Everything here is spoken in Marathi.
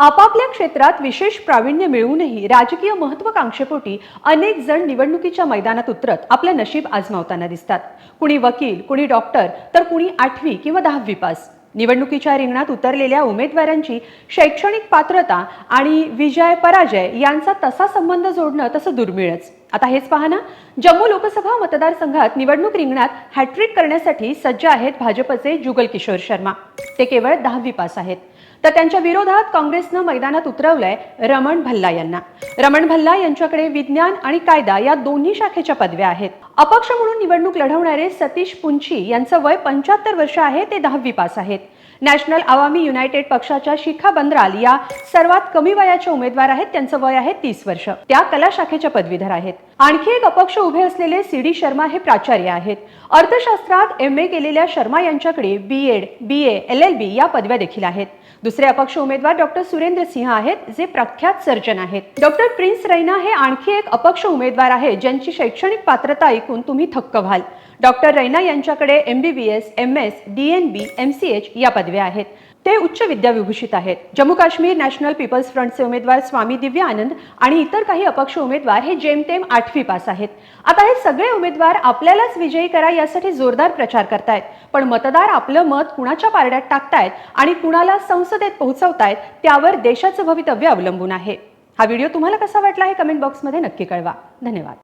आपापल्या क्षेत्रात विशेष प्रावीण्य मिळवूनही राजकीय महत्वाकांक्षेपोटी अनेक जण निवडणुकीच्या मैदानात उतरत आपलं नशीब आजमावताना दिसतात. कुणी वकील कुणी डॉक्टर तर कुणी आठवी किंवा दहावी पास. निवडणुकीच्या रिंगणात उतरलेल्या उमेदवारांची शैक्षणिक पात्रता आणि विजय पराजय यांचा तसा संबंध जोडणं तसं दुर्मिळच. आता हेच पहा ना जम्मू लोकसभा मतदारसंघात निवडणूक रिंगणात हॅट्रिक करण्यासाठी सज्ज आहेत भाजपचे जुगल किशोर शर्मा. ते केवळ दहावी पास आहेत. तर त्यांच्या विरोधात काँग्रेसनं मैदानात उतरवलंय रमण भल्ला यांना. रमण भल्ला यांच्याकडे विज्ञान आणि कायदा या दोन्ही शाखेच्या पदव्या आहेत. अपक्ष म्हणून निवडणूक लढवणारे सतीश पुंची यांचं वय पंच्याहत्तर वर्ष आहे ते दहावी पास आहेत. नॅशनल आवामी युनायटेड पक्षाच्या शिखा बंद्राल या सर्वात कमी वयाच्या उमेदवार आहेत. त्यांचं वय आहे तीस वर्ष. त्या कला शाखेच्या पदवीधर आहेत. आणखी एक अपक्ष उभे असलेले सी डी शर्मा हे प्राचार्य आहेत. अर्थशास्त्रात एम ए केलेल्या शर्मा यांच्याकडे B Ed B A L L B या पदव्या देखील आहेत. दुसरे अपक्ष उमेदवार डॉक्टर सुरेंद्र सिंह आहेत जे प्रख्यात सर्जन आहेत. डॉक्टर प्रिन्स रैना हे आणखी एक अपक्ष उमेदवार आहेत ज्यांची शैक्षणिक पात्रता ऐकून तुम्ही थक्क व्हाल. डॉक्टर रैना यांच्याकडे M B B S M S D N B M C H या पदव्या आहेत. ते उच्च विद्याविभूषित आहेत. जम्मू काश्मीर नॅशनल पीपल्स फ्रंटचे उमेदवार स्वामी दिव्य आनंद आणि इतर काही अपक्ष उमेदवार हे जेमतेम आठवी पास आहेत. आता हे सगळे उमेदवार आपल्यालाच विजयी करा यासाठी जोरदार प्रचार करतायत. पण मतदार आपलं मत कुणाच्या पारड्यात टाकतायत आणि कुणाला संसदेत पोहोचवतायत त्यावर देशाचं भवितव्य अवलंबून आहे. हा व्हिडिओ तुम्हाला कसा वाटला हे कमेंट बॉक्समध्ये नक्की कळवा. धन्यवाद.